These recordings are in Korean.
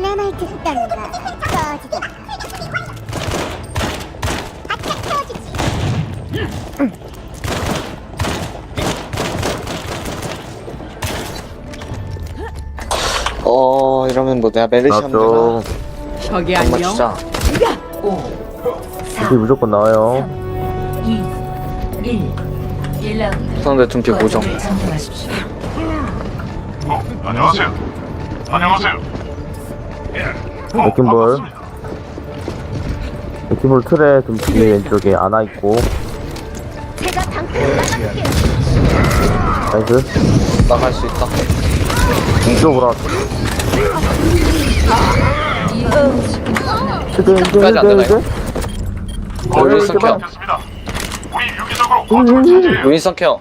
내 말 듣던가 꺼지던가 바짝 태워주지 어 이러면 뭐 내가 메르시 되나? 나왔죠. 저기 정말 안녕. 진짜 이 무조건 나와요. 2, 1. 1라운드. 상대 둠피 고정 안녕하세요. 안녕하세요. 반갑습니다. 레킹볼 틀에 둠피 왼쪽에 안아 있고. 제가 방패를 막아볼게요 나이스. 나갈 수 있다 이쪽으로. 이제 이제 끝까지 안 이제 되나요? 이제. 거점 차지해요. 윈스턴 케어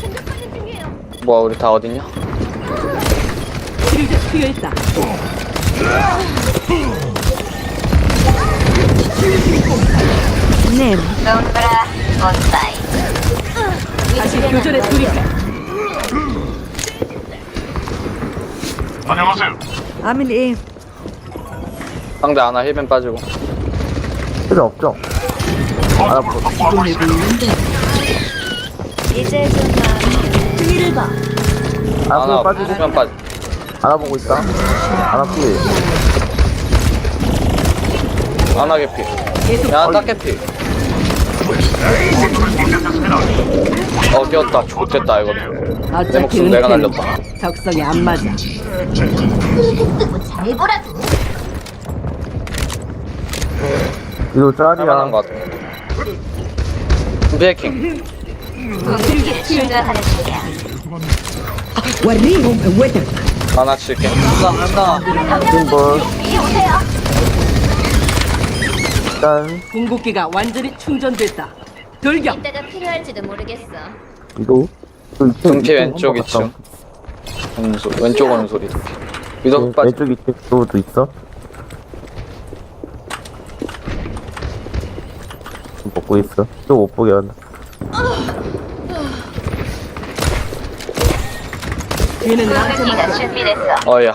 공격하는 중이에요 뭐야 우리 다 어딨냐? 필드 투여했다. 네, 놈들아 온사이 다시 교전에 돌입해. 안녕하세요. 아밀리, 상대 아나 힐벤 빠지고 필요 없죠. 확보하고 있습니다. 이제 좀 흥미를 봐 안아 아나 빠지고. 빠지 안아 보고 있다. 개피 계속 야딱 개피 거점을 공격했습니다. 어 뛰었다 좋됐다 이거 내 어차피 목숨 내가 은퇴는 날렸다 적성에 안 맞아. 잘 보라고 이거 할만한 짤이야. 것 같아 중이야 아나 칠게 간다 간다 오세요 일단 궁극기가 완전히 충전됐다. 돌격. 이따가 필요할지도 모르겠어 이도. 둠피 왼쪽 2층 오는 소리 왼쪽 오는 소리 위도 빠지 왼쪽 2층도 있어. 먹고 있어. 또 못 보게 한다. 뒤는 나한테 네가 맡겨. 준비됐어 어야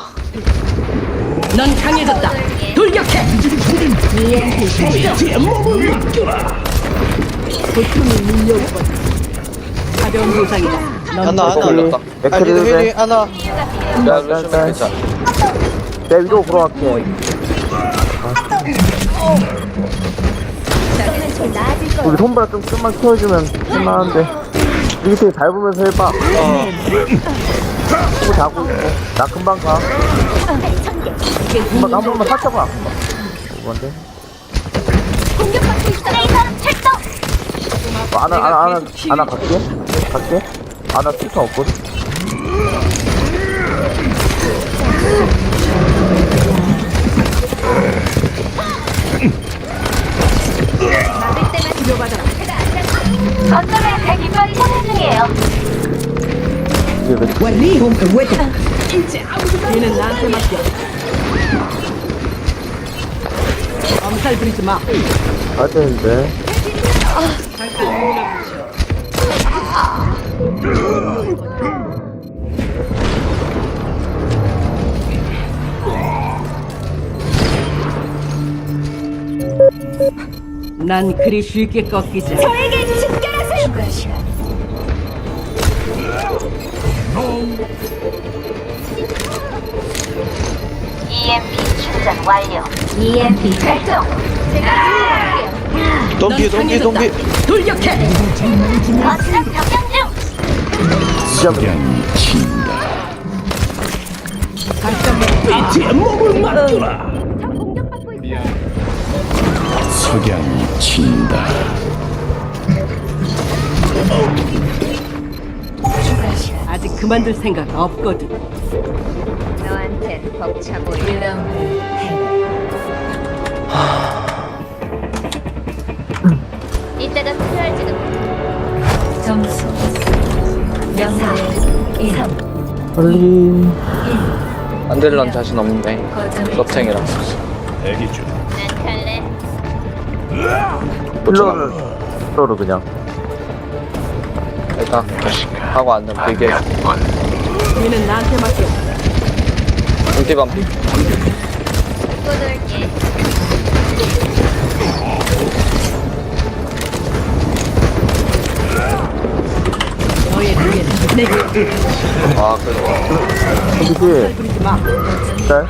넌 강해졌다. 돌격해. 고통이 밀려오고 가벼운 부상이다. 넌 하나 하나. 올렸다 맥크리 힐 하나 야 루시면 괜찮아 내 위로 보러 갈게. 우리 손바닥 좀 좀만 키워주면 할만한데. 이렇게 밟으면서 해봐. 손을 자고 있고. 나 금방 가. 금방 한 번만 살짝 와. 뭔데? 공격받고 있어 레이저 출동 어, 아나 아나 아나 아나 갈게. 갈게. 아나 스타 없거든. 거점에 대기권이 뒤는 나한테 맡겨. 엄살 부리지 마. 안 되는데? 난 그리 쉽게 꺾이지. 저에게 집결하세요. EMP 충전 완료. EMP 발동. 제가 지휘할게요 덤비 덤비 덤비 돌격해. 거점 병영 중. 진짜 저 공격받고 있어 석양이 진다. 그만둘 생각 없거든. 너한텐 벅차 보여 1라운드 행. 이따가 필요할지도 점수. 명대 1. 빨리. 안될런 자신 없는데 중. 난 갈래 힐러를 힐러를 그냥. 일단 하고 앉으면 되게 뒤는 나한테 맡겨. 너의 뒤에는 내게 아 그래 여기 부리지 마. 짤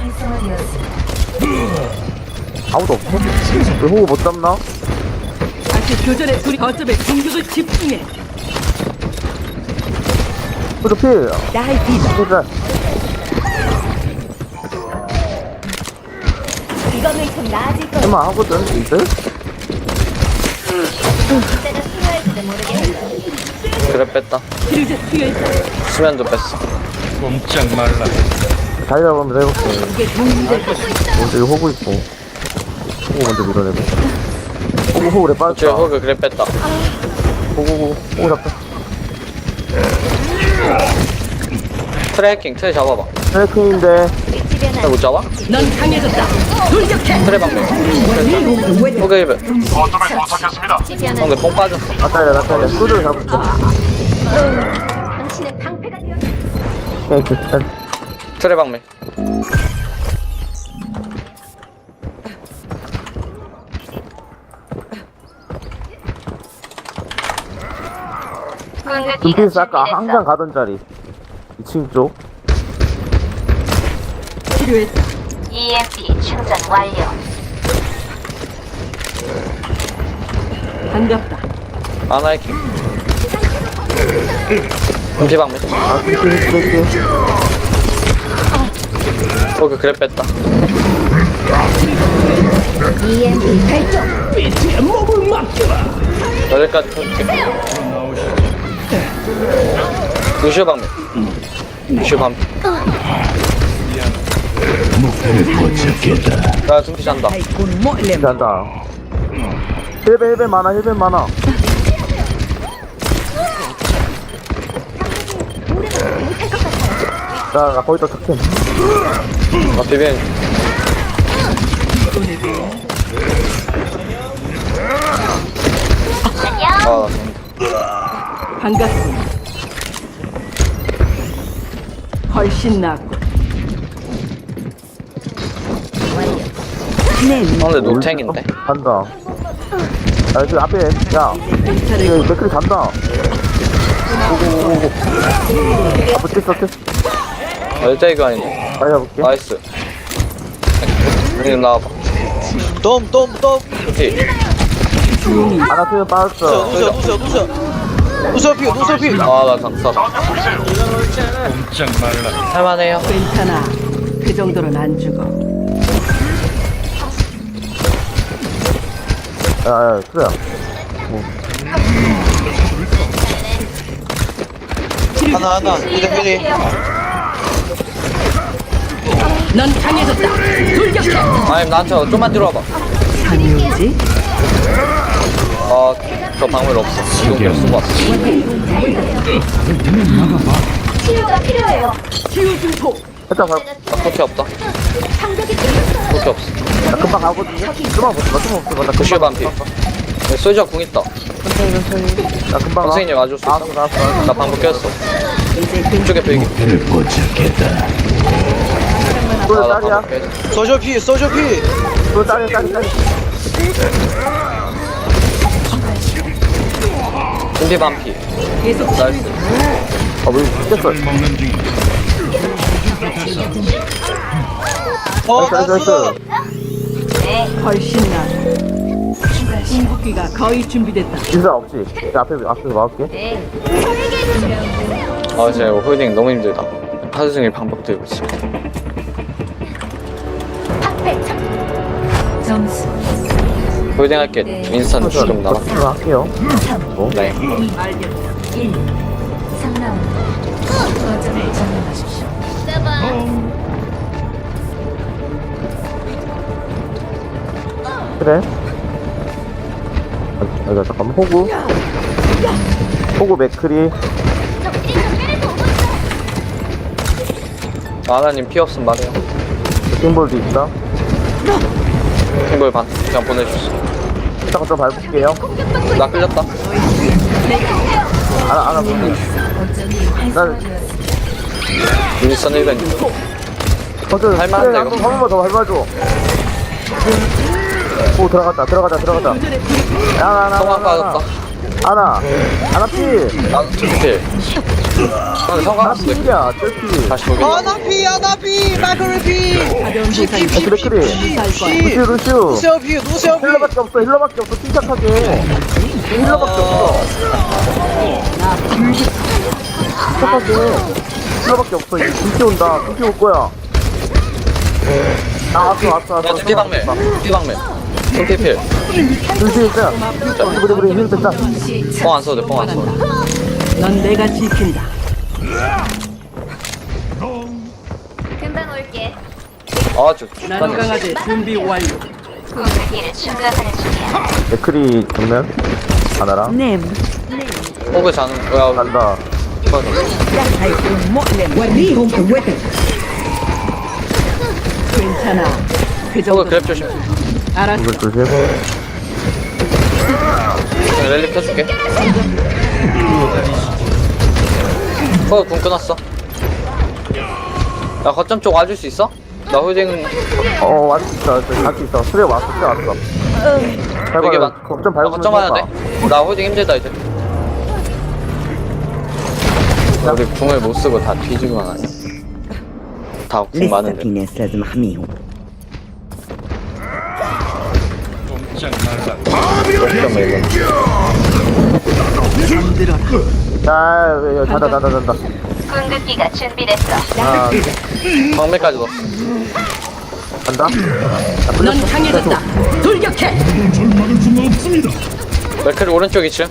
아무도 없어? 왜 호구 못 잡나? 다시 교전의 둘이 거점에 공격을 집중해. 호구 필짤 이거는 좀 나아질 거야. 설마 하거든 이들? 이때가 필요할지도 모르겠어. 그래 뺐다. 수면도 뺐어 꼼짝 말라. 자리 잡으면서 해볼게. 먼저 여기 호구 있고 호구 먼저 밀어내고 호구 호구 내저 빠졌다 호그 그래 뺐다 호구 호구 호구 잡자 트래킹 트레 잡아봐 트래킹인데. 못 잡아? 넌 강해졌다. 돌격해. 트레 방면 호그 1배 거점에 도착했습니다. 상대 뽕 빠졌어 나 딸려 나 딸려 소주를 잡을게 당신의 방패가 되어. 오케이 짤 트레 방면 눈빛에서 아까 항상 가던 자리 2층 쪽 치료했다. EMP 충전 완료. 반갑다. 아나이킹 둠피 방면 아, 힐, 힐, 힐, 힐. 호그 그래 뺐다 EMP 발동. 여기까지 둠피 루시오 방면 루시오 반피 목표를 포착했다. 야 둠피 잔다 잔다. 힐벤 힐벤 많아 힐벤 많아. 자, 나 거기다 탁템. 아 비빈 아 반갑습니다. 훨씬 낫고. 상대 노탱인데 간다. 야, 여기 앞에, 야, 여기 맥클이 간다. 오고오고. 앞에 뛰어, 뛰어. 열자이가 아니네 다시 해볼게. 나이스 형님 나와봐 돔, 돔, 돔. 둠피 하나 뛰어 빠졌어. 누셔, 누셔, 누셔. 피, 누셔 피. 아나 강사 꼼짝 말라. 할만해요 괜찮아. 그 정도는 안 죽어. 야, 야, 그래. 하나, 하나. 이대 필이. 넌 강해졌다. 돌격해. 아니 나한테 좀만 들어와봐 강해지? 아저 방울 없어 이거 쓰고 왔어 치료가 필요해요. 치유 증폭. 살짝 가, 아 토끼 없다 뚫렸어요. 토끼 없어 나 금방 가거든요? 좀만 버텨, 좀만 버텨. 나 금방 반피 네, 소유자 궁 있다 나 금방 가. 선생님 와줄 수 알았어, 있어? 알았어, 알았어. 나 방금 꼈어 이쪽에 베이기 목표를 포착했다. 또 아 나 딸이야? 방금 깼어 소저 피, 소저 피. 또 딸이야, 딸이, 딸이. 둠피 반피 계속 나이스 어, 뭐. 먹는 중. 어, 나이스, 나이스, 나이스. 훨씬 낫고. 궁극기가 거의 준비됐다. 인사 없지? 내 앞에, 앞에서 막을게. 네. 아 진짜 이거 홀딩 너무 힘들다 하루 종일 방법 들고 있어. 점수 홀딩 할게 윈스턴 지금 남아 버티면 할게요. 3네 알겠다. 1 3라운드 거점을 점령하십시오 그래. 아, 아, 잠깐만, 호구. 호구 맥크리. 아나님 피 없으면 말해요 킹볼도 있다. 킹볼 반 그냥 보내줬어 잠깐 좀 밟을게요. 나 끌렸다. 알아, 알아, 거점이 활성화되었습니다 윈스턴 1벤 버튼 할만한데, 이거? 한 번만 더 밟아줘. 오 들어갔다 들어갔다 들어갔다 교전에 불이 야나 성광 빠졌다 하나. 하나 피. 아 두피 근데 성광 하나 없어 피야 쩔피. 다시 보기 아나피 아나피. 마크를 피. 가벼운 피, 부상이 피, 그래, 피, 그래. 피, 루시우 피. 피 피. 힐러밖에 없어 힐러밖에 없어. 침착하게. 힐러밖에 없어. 침착하게. 힐러밖에 없어. 이제 김치 온다. 김치 올 거야. 아 왔어 왔어 왔어. 야 두피 방매. 두피 방매 두피 필 루시우 있어 우리 우리 힐 됐다 뻥안 써도 돼뻥안 써도 돼넌 내가 지킨다. 금방 올게. 나노 강화제 준비 완료. 공격기를 충전하는 중이야. 맥크리 정면 하나랑 네. 호그 자는 야 간다 괜찮아. 그 호그 정도. 그랩 조심 알았어. 이걸 조심. 랠리 켜줄게. 호그 궁 끊었어. 야 거점 쪽 와줄 수 있어? 나 홀딩 어수 있어. 갈수 있어. 수레 왔어 수레 왔어. 여기 밟아 걱정 나 밟으면 거점 와야 돼나 홀딩 힘들다 이제. 우리 궁을 못 쓰고 다 뒤지고만 하냐 다궁 많은데 자 자다 자다 자다 공격기가 준비됐어. 아 방매까지 넣었어 간다 넌 강해졌다. 돌격해. 맥클 오른쪽 2층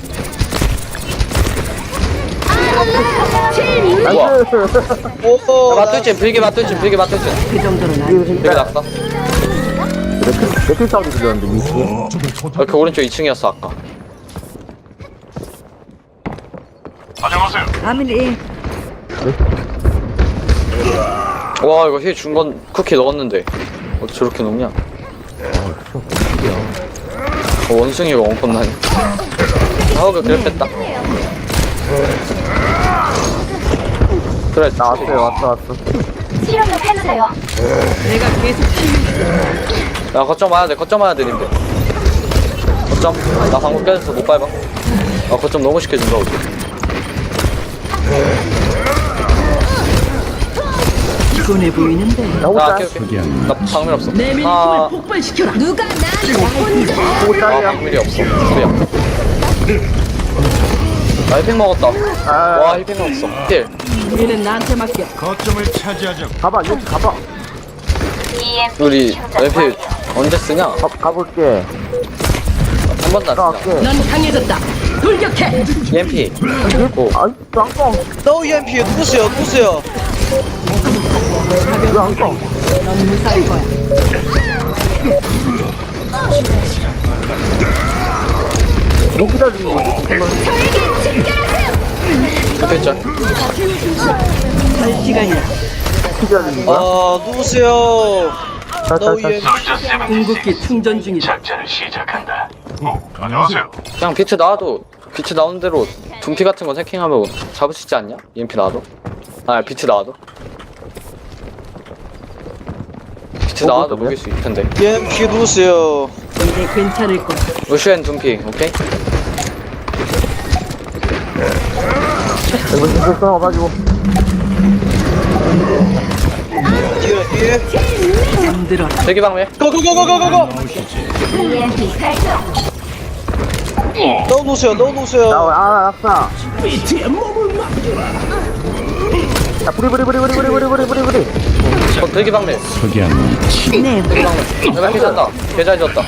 우와 나이스 오 맞돌진 빌게 맞돌진 빌게 맞돌진 그 정도는 아니. 빌게 낙 사 맥크리 사운드 들렸는데 미치 이렇게 오른쪽 2층이었어 아까. 안녕하세요. 와 이거 힐 준 건 쿠키 넣었는데. 어떻게 저렇게 넣냐? 어, 원숭이가 원컵 나니. 하우그 그래 뺐다. 그래 나왔어요. 왔어 왔어. 실험 좀 해주세요. 내가 계속 치유. 야 거점 와야 돼 거점 와야 돼 님들 거점? 나 방금 깨졌어 못 밟아. 아 거점 너무 쉽게 준다 우리 피곤해 보이는데. 나나 깨울게 나 방밀 없어. 내 아, 폭발시켜라. 누가 나한테 혼자 아 방밀이 없어. 소리야. 나 힐팩 먹었다. 아. 와 힐팩 먹었어. 힐. 얘는 나한테 맡겨. 거점을 차지하자. 가봐 이렇게 가봐. 우리 완료. 언제 쓰냐? 가, 가볼게. 한 번도 안 쓰냐? 가갈게. 넌 강해졌다. 돌격해. EMP 오 아이 짱뻥 너 EMP 누구세요? 누구세요? 왜 앙뻥 넌 무사할 거야. 못 기다리는 거지? 좋겠죠? 할 시간이야. 기다리는 거야? 아 누구세요 너 세븐 궁극기 충전 중이다. 작전을 시작한다. 어, 안녕하세요. 그냥 비트 나와도 비트 나오는 대로 둠피 같은 거 해킹하면 잡을 수 있지 않냐? EMP 나와도? 아 비트 나와도? 비트 어, 나와도? 먹일 수 있을 텐데 EMP 누구세요 이제 괜찮을 거야. 루시엔 둠피 오케이? 이거 신경 써가지고 뒤에 잠들어라. 대기 방매 고고고고고고고 너 누구세요 나아 낙사 야 부리 부리 부리 부리 부리 부리 부리 부리 부리 어 대기 방매 석양 대기 방매 내가 괜찮다 개잘 지었다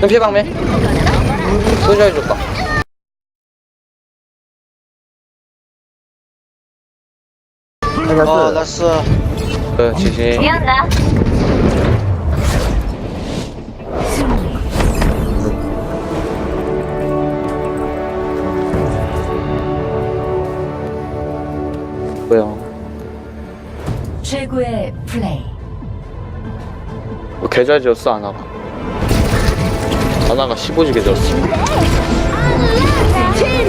둠피 방매 소주 해줬다 나이스 나스 그 지지 뛰었나? 뭐야? 최고의 플레이. 뭐 개잘 지었어 아나가? 아나가 15지게 지었어. 제일